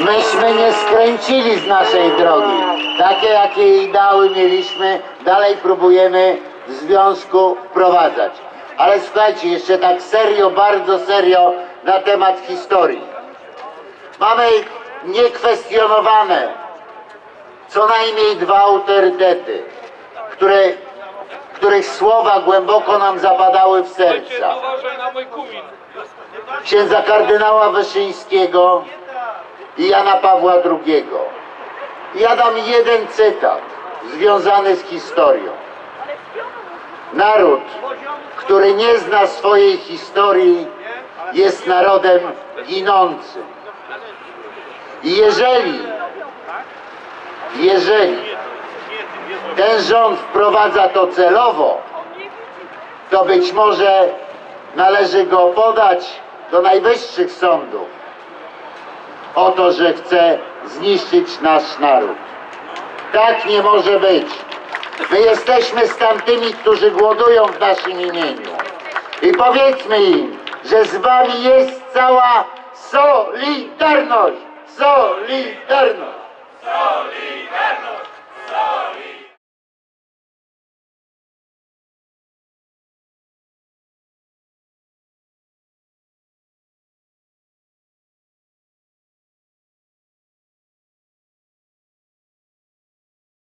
Myśmy nie skręcili z naszej drogi. Takie, jakie ideały mieliśmy, dalej próbujemy w związku wprowadzać. Ale słuchajcie, jeszcze tak serio, bardzo serio na temat historii. Mamy niekwestionowane co najmniej dwa autorytety, które, których słowa głęboko nam zapadały w serca. Księdza kardynała Wyszyńskiego i Jana Pawła II. Ja dam jeden cytat związany z historią. Naród, który nie zna swojej historii, jest narodem ginącym. I jeżeli, jeżeli ten rząd wprowadza to celowo, to być może należy go podać do najwyższych sądów o to, że chce zniszczyć nasz naród. Tak nie może być. My jesteśmy z tamtymi, którzy głodują w naszym imieniu. I powiedzmy im, że z wami jest cała Solidarność! Solidarność! Solidarność!